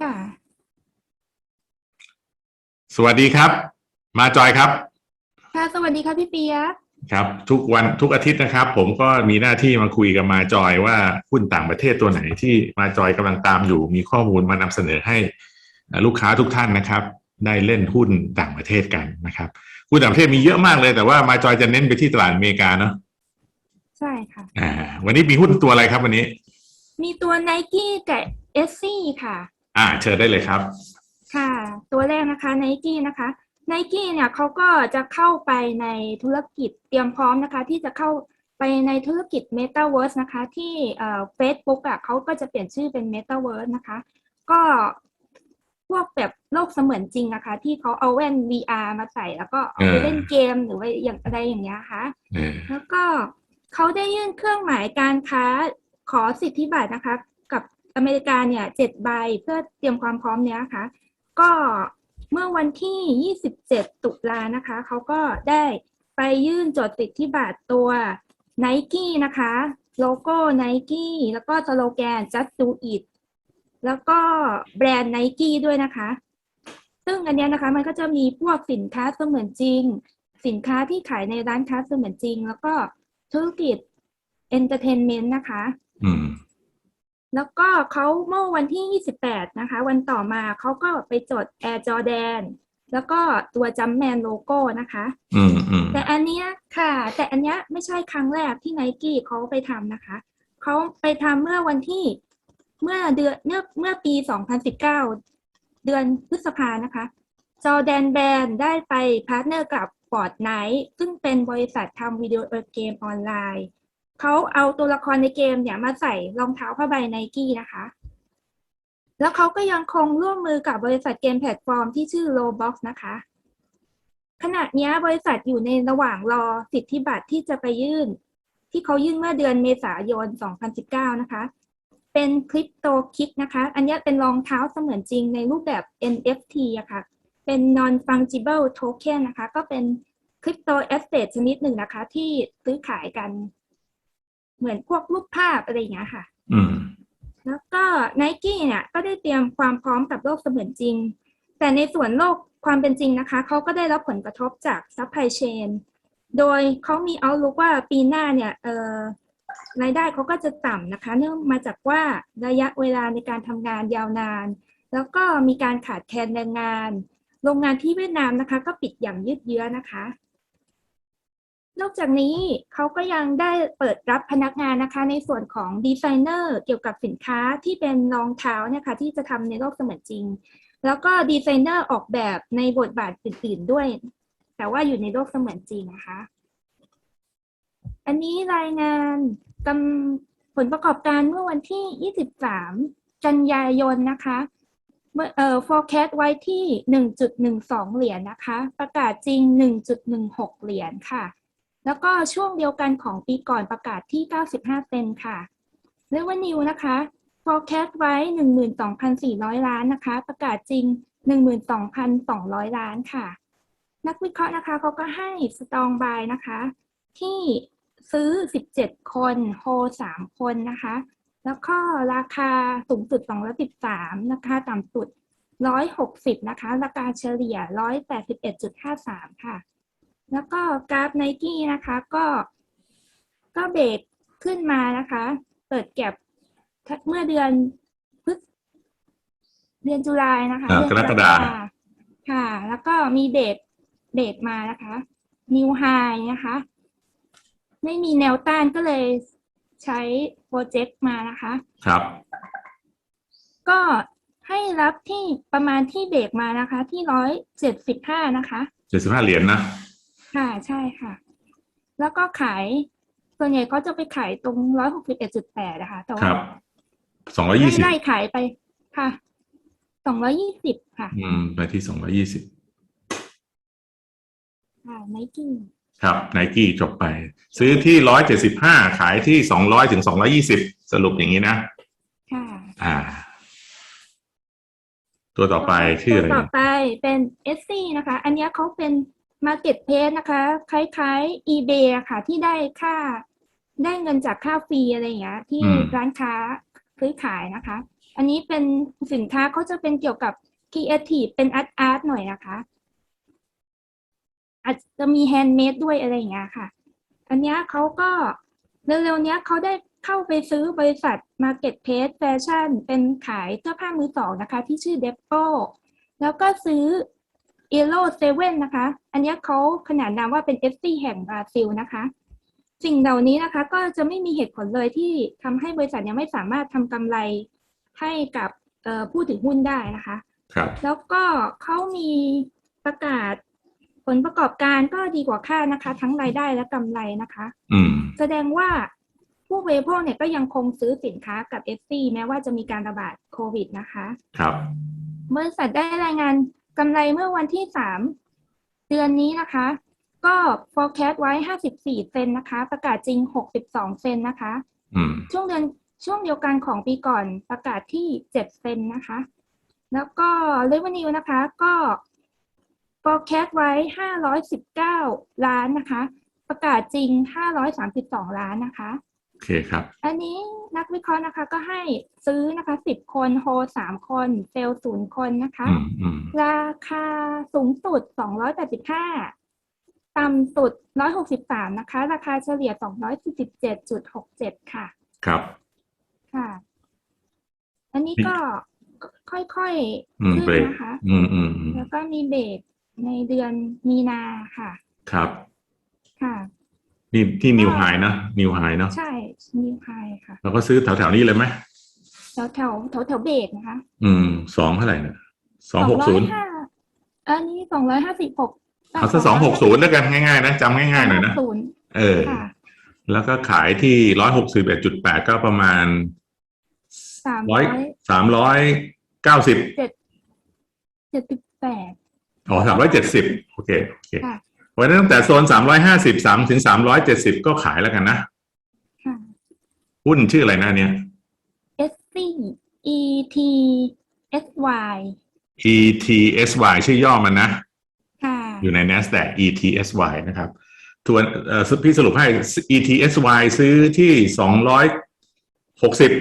ค่ะสวัสดีครับ มาจอยครับ ค่ะ สวัสดีค่ะพี่เปียกครับ ทุกวันทุกอาทิตย์นะครับ ผมก็มีหน้าที่มาคุยกับมาจอยว่าหุ้นต่างประเทศตัวไหนที่มาจอยกำลังตามอยู่ มีข้อมูลมานำเสนอให้ลูกค้าทุกท่านนะครับ ได้เล่นหุ้นต่างประเทศกันนะครับหุ้นต่างประเทศมีเยอะมากเลย แต่ว่ามาจอยจะเน้นไปที่ตลาดอเมริกาเนาะใช่ค่ะ อ่า วันนี้มีหุ้นตัวอะไรครับวันนี้ มีตัวไนกี้กับเอสซี่ค่ะ อ่าเชิญได้เลยครับ ค่ะ ตัวแรกนะคะไนกี้นะคะไนกี้เนี่ยเขาก็จะเข้าไปในธุรกิจเตรียมพร้อมนะคะ ที่จะเข้าไปในธุรกิจ Metaverse นะคะ ที่เอ่อ Facebook อะเขาก็จะเปลี่ยนชื่อเป็น Metaverse นะคะ ก็พวกแบบโลกเสมือนจริงนะคะ ที่เขาเอาแว่น VR มาใส่แล้วก็เอาไปเออเล่นเกมหรือว่าอย่างอะไรอย่างเงี้ยค่ะเออแล้วก็เขาได้ยื่นเครื่องหมายการค้าขอสิทธิบัตรนะคะกับ อเมริกาเนี่ยเจ็ดใบเพื่อเตรียมความพร้อมเนี้ยค่ะ ก็เมื่อวันที่ 27 ตุลานะคะ เขาก็ได้ไปยื่นจดสิทธิบัตรตัว n i กี้นะคะ โลโก้ n i กี้แล้วก็สโลแกน just do it แล้วก็แบรนด์ n i กี้ด้วยนะคะ ซึ่งอันเนี้ยนะคะมันก็จะมีพวกสินค้าเสมือนจริง สินค้าที่ขายในร้านค้าเสมือนจริง แล้วก็ธุรกิจ entertainment นะคะ แล้วก็เขาเมื่อวันที่ 28 นะคะ วันต่อมาเขาก็ไปจด Air Jordan แล้วก็ตัวจัมแมนโลโก้นะคะ อืมอืมแต่อันเนี้ยค่ะ แต่อันเนี้ยไม่ใช่ครั้งแรกที่ไนกี้เขาไปทำนะคะเขาไปทำเมื่อวันที่เมื่อเดือนเมื่อเมื่อปี 2019 เดือนพฤษภานะคะ จอแดนแบนได้ไปพาร์ทเนอร์กับ Fortnite ซึ่งเป็นบริษัททำวิดีโอเกมออนไลน์ เขาเอาตัวละครในเกมเนี่ยมาใส่รองเท้าผ้าใบไนกี้นะคะ แล้วเขาก็ยังคงร่วมมือกับบริษัทเกมแพลตฟอร์มที่ชื่อ Roblox นะคะ ขณะนี้บริษัทอยู่ในระหว่างรอสิทธิบัตรที่จะไปยื่น ที่เขายื่นเมื่อเดือนเมษายน 2019 นะคะ เป็นคริปโตคิกนะคะ อันนี้เป็นรองเท้าเสมือนจริงในรูปแบบ NFT อะค่ะ เป็น non fungible token นะคะ ก็เป็นคริปโตแอสเซทชนิดหนึ่งนะคะ ที่ซื้อขายกัน เหมือนพวกรูปภาพอะไรอย่างเงี้ยค่ะอืมแล้วก็ไนกี้เนี่ยก็ได้เตรียมความพร้อมกับโลกเสมือนจริง แต่ในส่วนโลกความเป็นจริงนะคะ เขาก็ได้รับผลกระทบจากซัพพลายเชนโดยเขามีเอาลุกว่าปีหน้าเนี่ยเอ่อรายได้เขาก็จะต่ำนะคะ เนื่องมาจากว่าระยะเวลาในการทำงานยาวนาน แล้วก็มีการขาดแคลนแรงงาน โรงงานที่เวียดนามนะคะ ก็ปิดอย่างยืดเยื้อนะคะ นอกจากนี้เขาก็ยังได้เปิดรับพนักงานนะคะ ในส่วนของดีไซเนอร์เกี่ยวกับสินค้าที่เป็นรองเท้าเนี่ยค่ะที่จะทำในโลกเสมือนจริง แล้วก็ดีไซเนอร์ออกแบบในบทบาทอื่นๆด้วย แต่ว่าอยู่ในโลกเสมือนจริงนะคะ อันนี้รายงานกำผลประกอบการเมื่อวันที่ 23 กันยายนนะคะเมื่อเอ่อ forecast ไว้ที่ 1.12 เหรียญนะคะ ประกาศจริง 1.16 เหรียญค่ะ แล้วก็ช่วงเดียวกันของปีก่อนประกาศที่ 95 เซนค่ะ revenue นะคะ forecast ไว้ 12,400 ล้านนะคะ ประกาศจริง 12,200 ล้านค่ะ นักวิเคราะห์นะคะเขาก็ให้ strong buy นะคะ ที่ซื้อ 17 คน hold 3คนนะคะ แล้วก็ราคาสูงสุด213ราคาต่ำสุด 160 นะคะ ราคาเฉลี่ย 181.53 ค่ะ แล้วก็กราฟไนกี้นะคะก็ก็เบรกขึ้นมานะคะ เปิดแก็บเมื่อเดือนพฤษเดือนจุลายนะคะอ่าเดือนกรกฎาค่ะ แล้วก็มีเบรกเบรกมานะคะนิวไฮนะคะ ไม่มีแนวต้านก็เลยใช้โปรเจกต์มานะคะ ครับ ก็ให้รับที่ประมาณที่เบรกมานะคะ ที่ร้อยเจ็ดสิบห้านะคะเจ็ดสิบห้าเหรียญนะ ค่ะใช่ค่ะ แล้วก็ขายส่วนใหญ่เขาจะไปขายตรงร้อยหกสิบเอ็ดจุดแปดนะคะแต่คว่ารับสองร้อยี่สิบไล่ขายไปค่ะสองร้อยี่สิบค่ะ อืม ไปที่สองร้อยี่สิบค่ะไนกี้ครับไนกี้จบไป ซื้อที่ร้อยเจ็ดสิบห้าขายที่สองร้อยถึงสองร้อยี่สิบสรุปอย่างนี้นะ ค่ะ อ่า ตัวต่อไปชื่ออะไรตัวต่อไปเป็นเอสซีนะคะ อันเนี้ยเขาเป็น Market p l a c e นะคะ คล้ายๆ eBay อะค่ะ ที่ได้ค่าได้เงินจากค่าฟรีอะไรอย่างเงี้ยที่ร้านค้าซื้อขายนะคะ อันนี้เป็นสินค้าเขาจะเป็นเกี่ยวกับ creative เป็นอาร์ตอาร์ตหน่อยนะคะ อาจจะมีแฮนด์เมดด้วยอะไรอย่างเงี้ยค่ะ อันเนี้ยเขาก็เร็วๆเนี้ยเขาได้เข้าไปซื้อบริษัท Marketplace Fashion เป็นขายเสื้อผ้ามือสองนะคะ ที่ชื่อ Depo แล้วก็ซื้อ e l o Seven นะคะ อันเนี้ยเขาขนานนามว่าเป็น FC แห่งบราซิลนะคะ สิ่งเหล่านี้นะคะก็จะไม่มีเหตุผลเลยที่ทำให้บริษัทยังไม่สามารถทำกำไรให้กับเอ่อผู้ถือหุ้นได้นะคะครับแล้วก็เขามีประกาศผลประกอบการก็ดีกว่าคาดนะคะ ทั้งรายได้และกำไรนะคะ อืม แสดงว่าผู้บริโภคเนี่ยก็ยังคงซื้อสินค้ากับ f อแม้ว่าจะมีการระบาดโควิดนะคะ ครับบริษัทได้รายงาน กำไรเมื่อวันที่ 3 เดือนนี้นะคะ ก็ forecast ไว้ 54 เซนต์นะคะ ประกาศจริง 62 เซนต์นะคะอืมช่วงเดือนช่วงเดียวกันของปีก่อนประกาศที่ 7 เซนต์นะคะ แล้วก็ revenue นะคะก็ forecast ไว้ 519 ล้านนะคะ ประกาศจริง 532 ล้านนะคะโอ เคครับ อันนี้นักวิเคราะห์นะคะก็ให้ซื้อนะคะ10คนโฮสามคนเซลล์ศูนย์คนนะคะอืมอืมราคาสูงสุด285ต่ำสุด163นะคะ ราคาเฉลี่ย247.67ค่ะ ครับ ค่ะ อันนี้ก็ค่อยอืมๆเบรขึ้นกนะคะอืมอืมอืมแล้วก็มีเบรกในเดือนมีนาค่ะ ครับ ค่ะ นี่ที่นิวไฮนะนิวไฮเนาะใช่ นิวไฮค่ะเราก็ซื้อแถวแถวๆนี้เลยไหมแถวแถวแถวแถวเบรกนะคะ อืมสองเท่าไหร่เนี่ยสองหกศูนย์205อันนี้256เอาซะสองหกศูนย์แล้วกันง่ายๆนะจำง่ายๆหน่อยนะ260เออค่ะแล้วก็ขายที่ร้อยหกสิบเอ็ดจุดแปดก็ประมาณสามร้ร้ออยยสามร้อยเก้าสิบเจ็ดสิบแปดอ๋อสามร้อยเจ็ดสิบโอเคโอเคค่ะเพราะฉะนั้นตั้งแต่โซนสามร้อยห้าสิบสามถึงสามร้อยเจ็ดสิบก็ขายแล้วกันนะค่ะ หุ้นชื่ออะไรนะเนี่ย S C E T S Y ETSY ชื่อย่อมันนะ ค่ะ อยู่ใน NASDAQ ETSY นะครับทวนเอ่อพี่สรุปให้ ETSY ซื้อที่สองร้อยหกสิบ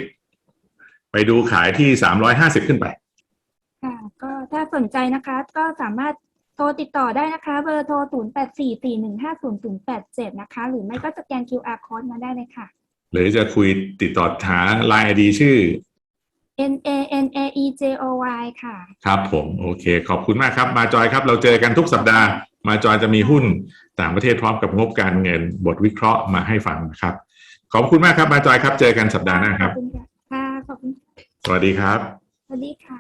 ไปดูขายที่สามร้อยห้าสิบขึ้นไป ค่ะ ก็ถ้าสนใจนะคะ ก็สามารถโทรติดต่อได้นะคะ เบอร์โทร 0 8 4 4 1 5 0 0 8 7 นะคะ หรือไม่ก็สแกน QR code มาได้เลยค่ะ หรือจะคุยติดต่อหา Line ID ชื่อ N A N A E J O Y ค่ะ ครับผมโอเค ขอบคุณมากครับ มาจอยครับ เราเจอกันทุกสัปดาห์ มาจอยจะมีหุ้นต่างประเทศพร้อมกับงบการเงินบทวิเคราะห์มาให้ฟังนะครับ ขอบคุณมากครับ มาจอยครับ เจอกันสัปดาห์หน้าครับขอบคุณค่ะค่ะขอบคุณสวัสดีครับ สวัสดีค่ะ